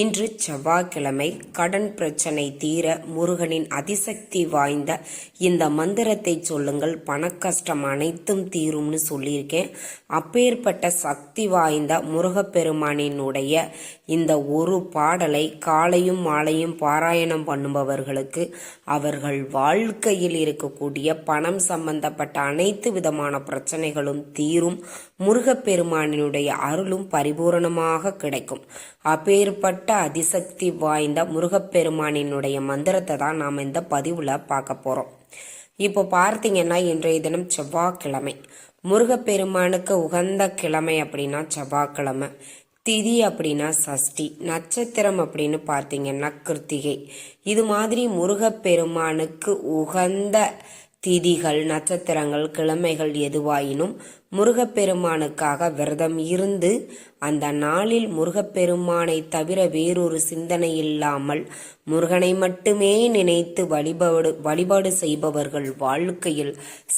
இன்று செவ்வாய்க்கிழமை கடன் பிரச்சனை தீர முருகனின் அதிசக்தி வாய்ந்த இந்த மந்திரத்தை சொல்லுங்கள். பணக்கஷ்டம் அனைத்தும் தீரும்னு சொல்லியிருக்கேன். அப்பேற்பட்ட சக்தி வாய்ந்த முருகப்பெருமானினுடைய இந்த ஒரு பாடலை காலையும் மாலையும் பாராயணம் பண்ணுபவர்களுக்கு அவர்கள் வாழ்க்கையில் இருக்கக்கூடிய பணம் சம்பந்தப்பட்ட அனைத்து விதமான பிரச்சனைகளும் தீரும். முருகப்பெருமானினுடைய அருளும் பரிபூரணமாக கிடைக்கும். அப்பேற்பட்ட அதிசக்தி வாய்ந்த முருகப்பெருமானினுடைய மந்திரத்தை தான் நாம் இந்த பதிவில் பார்க்க போகிறோம் இப்போ பார்த்தீங்கன்னா இன்றைய தினம் செவ்வாய்க்கிழமை. முருகப்பெருமானுக்கு உகந்த கிழமை அப்படின்னா செவ்வாய்க்கிழமை. திதி அப்படின்னா சஷ்டி. நட்சத்திரம் அப்படின்னு பார்த்தீங்கன்னா கிருத்திகை. இது மாதிரி முருகப்பெருமானுக்கு உகந்த திதிகள் நட்சத்திரங்கள் கிழமைகள் எதுவாயினும் முருகப்பெருமானுக்காக விரதம் இருந்து அந்த நாளில் முருகப்பெருமானை தவிர வேறொரு சிந்தனை இல்லாமல் முருகனை மட்டுமே நினைத்து வழிபாடு வழிபாடு செய்பவர்கள் வாழ்க்கையில்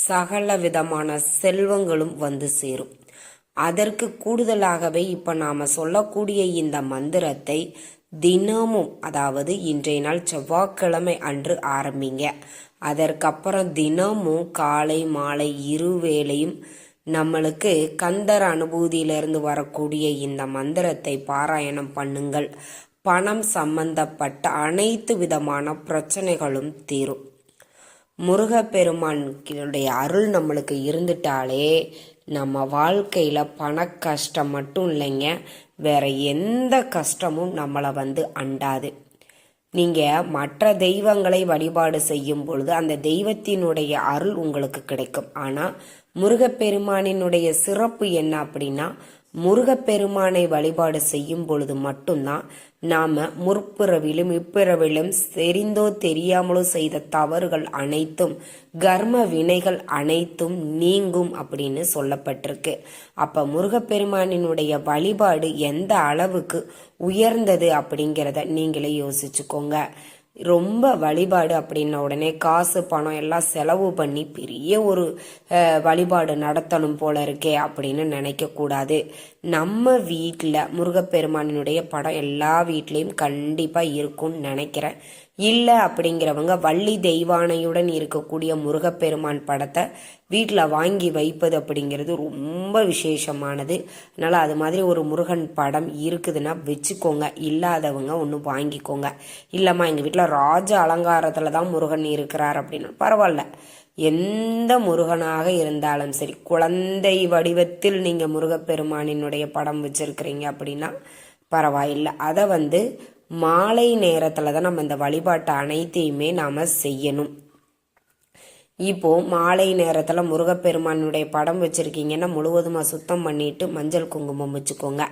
சகல விதமான செல்வங்களும் வந்து சேரும். அதற்கு கூடுதலாகவே இப்போ நாம் சொல்லக்கூடிய இந்த மந்திரத்தை தினமும் அதாவது இன்றைய நாள் செவ்வாய்க்கிழமை அன்று ஆரம்பிங்க. அதற்கப்புறம் தினமும் காலை மாலை இருவேளையும் நம்மளுக்கு கந்தர் அனுபூதியிலிருந்து வரக்கூடிய இந்த மந்திரத்தை பாராயணம் பண்ணுங்கள். பணம் சம்பந்தப்பட்ட அனைத்து விதமான பிரச்சனைகளும் தீரும். முருகப்பெருமானுடைய அருள் நம்மளுக்கு இருந்துட்டாலே நம்ம வாழ்க்கையில் பண கஷ்டம் மட்டும் இல்லைங்க. வேற எந்த கஷ்டமும் நம்மளை வந்து அண்டாது. நீங்கள் மற்ற தெய்வங்களை வழிபாடு செய்யும் பொழுது அந்த தெய்வத்தினுடைய அருள் உங்களுக்கு கிடைக்கும். ஆனால் முருகப்பெருமானினுடைய சிறப்பு என்ன அப்படின்னா முருகப்பெருமானை வழிபாடு செய்யும் பொழுது மட்டும்தான் நாம முற்பிறவிலும் இப்பிறவிலும் தெரிந்தோ தெரியாமலோ செய்த தவறுகள் அனைத்தும் கர்ம வினைகள் அனைத்தும் நீங்கும் அப்படின்னு சொல்லப்பட்டிருக்கு. அப்ப முருகப்பெருமானினுடைய வழிபாடு எந்த அளவுக்கு உயர்ந்தது அப்படிங்கிறத நீங்களே யோசிச்சுக்கோங்க. ரொம்ப வழிபாடு அப்படின்ன உடனே காசு பணம் எல்லாம் செலவு பண்ணி பெரிய ஒரு வழிபாடு நடத்தணும் போல இருக்கே அப்படின்னு நினைக்கக்கூடாது. நம்ம வீட்டில் முருகப்பெருமானினுடைய படம் எல்லா வீட்லேயும் கண்டிப்பாக இருக்கும்னு நினைக்கிறேன். இல்லை அப்படிங்கிறவங்க வள்ளி தெய்வானையுடன் இருக்கக்கூடிய முருகப்பெருமான் படத்தை வீட்டில் வாங்கி வைப்பது அப்படிங்கிறது ரொம்ப விசேஷமானது. அதனால் அது மாதிரி ஒரு முருகன் படம் இருக்குதுன்னா வச்சுக்கோங்க. இல்லாதவங்க ஒன்று வாங்கிக்கோங்க. இல்லைம்மா எங்கள் வீட்டில் ராஜ அலங்காரத்தில் தான் முருகன் இருக்கிறார் அப்படின்னா பரவாயில்ல. எந்த முருகனாக இருந்தாலும் சரி குழந்தை வடிவத்தில் நீங்கள் முருகப்பெருமானினுடைய படம் வச்சுருக்கிறீங்க அப்படின்னா பரவாயில்லை. அதை வந்து மாலை நேரத்தில் தான் நம்ம இந்த வழிபாட்டை அனைத்தையுமே நாம் செய்யணும். இப்போ மாலை நேரத்தில் முருகப்பெருமானுடைய படம் வச்சுருக்கீங்கன்னா முழுவதுமாக சுத்தம் பண்ணிட்டு மஞ்சள் குங்குமம் வச்சுக்கோங்க.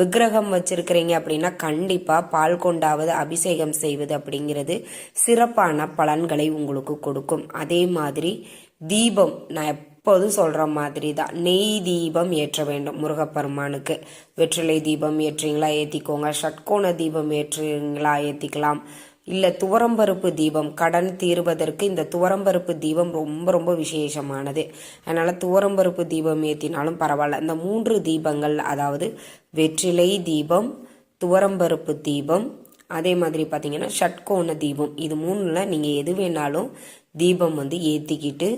விக்கிரகம் வச்சுருக்கிறீங்க அப்படின்னா கண்டிப்பாக பால் கொண்டாவது அபிஷேகம் செய்வது அப்படிங்கிறது சிறப்பான பலன்களை உங்களுக்கு கொடுக்கும். அதே மாதிரி தீபம் நான் எப்போதும் சொல்கிற மாதிரி தான் நெய் தீபம் ஏற்ற வேண்டும் முருகப்பெருமானுக்கு. வெற்றிலை தீபம் ஏற்றுறீங்களா? ஏற்றிக்கோங்க ஷட்கோண தீபம் ஏற்றுறீங்களா? ஏற்றிக்கலாம் இல்லை துவரம்பருப்பு தீபம் கடன் தீர்வதற்கு இந்த துவரம்பருப்பு தீபம் ரொம்ப ரொம்ப விசேஷமானது. அதனால் துவரம்பருப்பு தீபம் ஏற்றினாலும் பரவாயில்ல. இந்த மூன்று தீபங்கள் அதாவது வெற்றிலை தீபம் துவரம்பருப்பு தீபம் அதே மாதிரி பார்த்தீங்கன்னா ஷட்கோண தீபம். இது மூணில் நீங்கள் எது வேணாலும் தீபம் வந்து ஏற்றிக்கிட்டு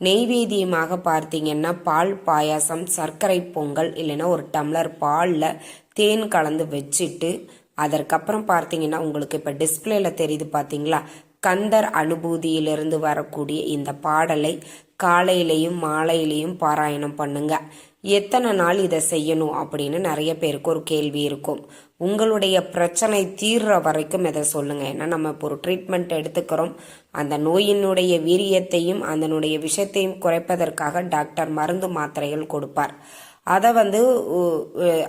நெய்வேத்தியமாக பார்த்தீங்கன்னா பால் பாயாசம் சர்க்கரை பொங்கல் இல்லைன்னா ஒரு டம்ளர் பாலில் தேன் கலந்து வச்சுட்டு அதற்கப்புறம் பார்த்தீங்கன்னா உங்களுக்கு இப்போ டிஸ்பிளேல தெரியுது பார்த்தீங்களா? கந்தர் அனுபூதியிலிருந்து வரக்கூடிய இந்த பாடலை காலையிலையும் மாலையிலையும் பாராயணம் பண்ணுங்க. எத்தனை நாள் இதை செய்யணும் அப்படின்னு நிறைய பேருக்கு ஒரு கேள்வி இருக்கும். உங்களுடைய பிரச்சனை தீர்ற வரைக்கும் இதை சொல்லுங்க. ஏன்னா நம்ம இப்போ ஒரு ட்ரீட்மெண்ட் எடுத்துக்கிறோம். அந்த நோயினுடைய வீரியத்தையும் அதனுடைய விஷயத்தையும் குறைப்பதற்காக டாக்டர் மருந்து மாத்திரைகள் கொடுப்பார். அதை வந்து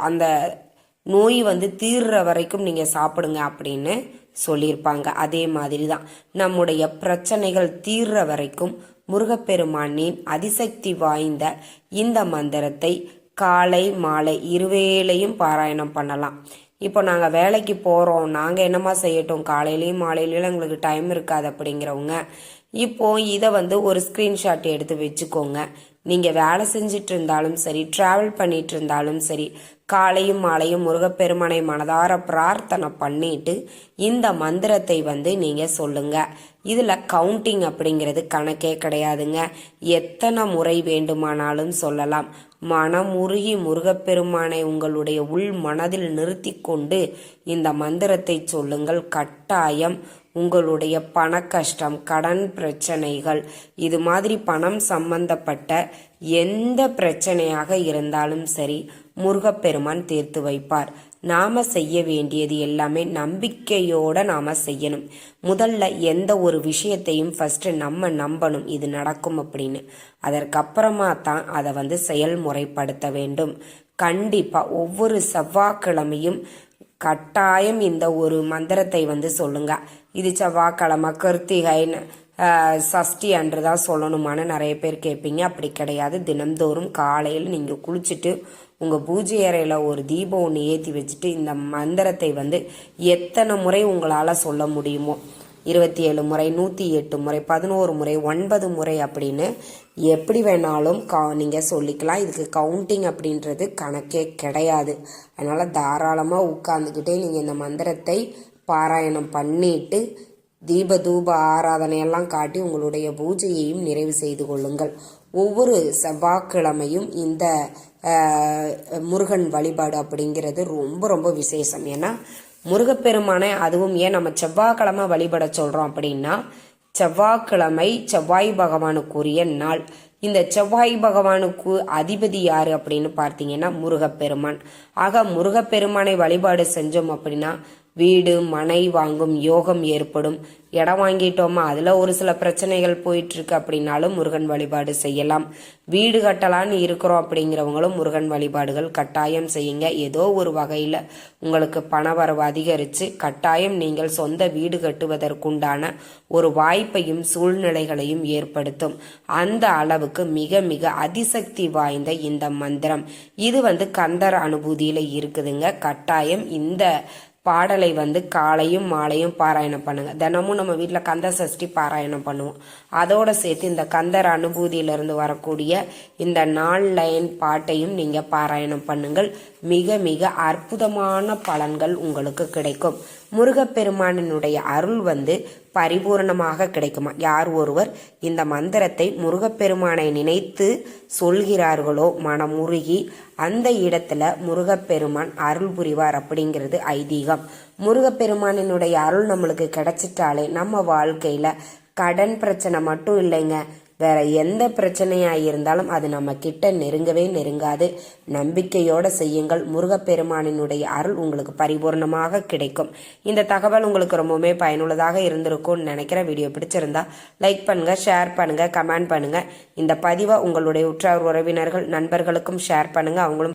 அந்த நோய் வந்து தீர்ற வரைக்கும் நீங்கள் சாப்பிடுங்க அப்படின்னு சொல்லியிருப்பாங்க. அதே மாதிரி தான் நம்முடைய பிரச்சனைகள் தீர்ற வரைக்கும் முருகப்பெருமானின் அதிசக்தி வாய்ந்த இந்த மந்திரத்தை காலை மாலை இருவேளையும் பாராயணம் பண்ணலாம். இப்போ நாங்கள் வேலைக்கு போகிறோம் நாங்கள் என்னமா செய்யட்டும்? காலையிலையும் மாலையிலையும் எங்களுக்கு டைம் இருக்காது அப்படிங்கிறவங்க இப்போ இதை வந்து ஒரு ஸ்க்ரீன்ஷாட் எடுத்து வச்சுக்கோங்க. நீங்கள் வேலை செஞ்சிட்டு இருந்தாலும் சரி ட்ராவல் பண்ணிட்டு இருந்தாலும் சரி காலையும் மாலையும் முருகப்பெருமானை மனதார பிரார்த்தனை பண்ணிட்டு இந்த மந்திரத்தை வந்து நீங்கள் சொல்லுங்க. இதில் கவுண்டிங் அப்படிங்கிறது கணக்கே கிடையாதுங்க. எத்தனை முறை வேண்டுமானாலும் சொல்லலாம். மனமுருகி முருகப்பெருமானை உங்களுடைய உள் மனதில் நிறுத்தி கொண்டு இந்த மந்திரத்தை சொல்லுங்கள். கட்டாயம் உங்களுடைய பண கஷ்டம் கடன் பிரச்சனைகள் இது மாதிரி பணம் சம்பந்தப்பட்ட எந்த பிரச்சனையாக இருந்தாலும் சரி முருகப்பெருமான் தீர்த்து வைப்பார். நாம செய்ய வேண்டியது எல்லாமே நம்பிக்கையோட நாம செய்யணும். முதல்ல எந்த ஒரு விஷயத்தையும் ஃபர்ஸ்ட் நம்ம நம்பணும். இது நடக்கும் அப்படின்னு. அதற்கப்புறமா தான் அதை வந்து செயல்முறைப்படுத்த வேண்டும். கண்டிப்பா ஒவ்வொரு செவ்வாய்க்கிழமையும் கட்டாயம் இந்த ஒரு மந்திரத்தை வந்து சொல்லுங்க. இது செவ்வாய்க்கிழமை கிருத்திகைன்னு சஷ்டி அன்று தான் சொல்லணுமான்னு நிறைய பேர் கேட்பீங்க. அப்படி கிடையாது. தினம்தோறும் காலையில் நீங்கள் குளிச்சுட்டு உங்கள் பூஜை அறையில் ஒரு தீபம் ஒன்று ஏற்றி வச்சுட்டு இந்த மந்திரத்தை வந்து எத்தனை முறை உங்களால் சொல்ல முடியுமோ? இருபத்தி ஏழு முறை நூற்றி எட்டு முறை பதினோரு முறை ஒன்பது முறை அப்படின்னு எப்படி வேணாலும் கா நீங்கள் சொல்லிக்கலாம். இதுக்கு கவுண்டிங் அப்படின்றது கணக்கே கிடையாது. அதனால் தாராளமாக உட்காந்துக்கிட்டே நீங்கள் இந்த மந்திரத்தை பாராயணம் பண்ணிட்டு தீப தூப ஆராதனையெல்லாம் காட்டி உங்களுடைய பூஜையையும் நிறைவு செய்து கொள்ளுங்கள். ஒவ்வொரு செவ்வாய்க்கிழமையும் இந்த முருகன் வழிபாடு அப்படிங்கிறது ரொம்ப ரொம்ப விசேஷம். ஏன்னா முருகப்பெருமானை அதுவும் ஏன் நம்ம செவ்வாய்க்கிழமை வழிபட சொல்கிறோம் அப்படின்னா செவ்வாய்க்கிழமை செவ்வாய் பகவானுக்குரிய நாள். இந்த செவ்வாய் பகவானுக்கு அதிபதி யார் அப்படின்னு பார்த்தீங்கன்னா முருகப்பெருமான். ஆக முருகப்பெருமானை வழிபாடு செஞ்சோம் அப்படின்னா வீடு மனை வாங்கும் யோகம் ஏற்படும். இடம் வாங்கிட்டோமா? அதில் ஒரு சில பிரச்சனைகள் போயிட்டு இருக்கு அப்படின்னாலும் முருகன் வழிபாடு செய்யலாம். வீடு கட்டலான்னு இருக்கிறோம் அப்படிங்கிறவங்களும் முருகன் வழிபாடுகள் கட்டாயம் செய்யுங்க. ஏதோ ஒரு வகையில் உங்களுக்கு பணவரவு அதிகரித்து கட்டாயம் நீங்கள் சொந்த வீடு கட்டுவதற்குண்டான ஒரு வாய்ப்பையும் சூழ்நிலைகளையும் ஏற்படுத்தும். அந்த அளவுக்கு மிக மிக அதிசக்தி வாய்ந்த இந்த மந்திரம். இது வந்து கந்தர் அனுபூதியில் இருக்குதுங்க. கட்டாயம் இந்த பாடலை வந்து காலையும் மாலையும் பாராயணம் பண்ணுங்க. தினமும் நம்ம வீட்டில் கந்த சஷ்டி பாராயணம் பண்ணுவோம். அதோட சேர்த்து இந்த கந்தர் அனுபூதியிலிருந்து வரக்கூடிய இந்த நாள் லைன் பாட்டையும் நீங்க பாராயணம் பண்ணுங்கள். மிக மிக அற்புதமான பலன்கள் உங்களுக்கு கிடைக்கும். முருகப்பெருமானினுடைய அருள் வந்து பரிபூரணமாக கிடைக்குமா? யார் ஒருவர் இந்த மந்திரத்தை முருகப்பெருமானை நினைத்து சொல்கிறார்களோ மனமுருகி அந்த இடத்துல முருகப்பெருமான் அருள் புரிவார் அப்படிங்கிறது ஐதீகம். முருகப்பெருமானினுடைய அருள் நம்மளுக்கு கிடைச்சிட்டாலே நம்ம வாழ்க்கையில கடன் பிரச்சனை மட்டும் இல்லைங்க. வேற எந்த பிரச்சனையா இருந்தாலும் அது நம்ம கிட்ட நெருங்கவே நெருங்காது. நம்பிக்கையோட செய்யுங்கள். முருகப்பெருமானினுடைய அருள் உங்களுக்கு பரிபூர்ணமாக கிடைக்கும். இந்த தகவல் உங்களுக்கு ரொம்பவுமே பயனுள்ளதாக இருந்திருக்கும்னு நினைக்கிற வீடியோ பிடிச்சிருந்தா லைக் பண்ணுங்க ஷேர் பண்ணுங்க கமெண்ட் பண்ணுங்க. இந்த பதிவை உங்களுடைய உற்றார் உறவினர்கள் நண்பர்களுக்கும் ஷேர் பண்ணுங்க. அவங்களும்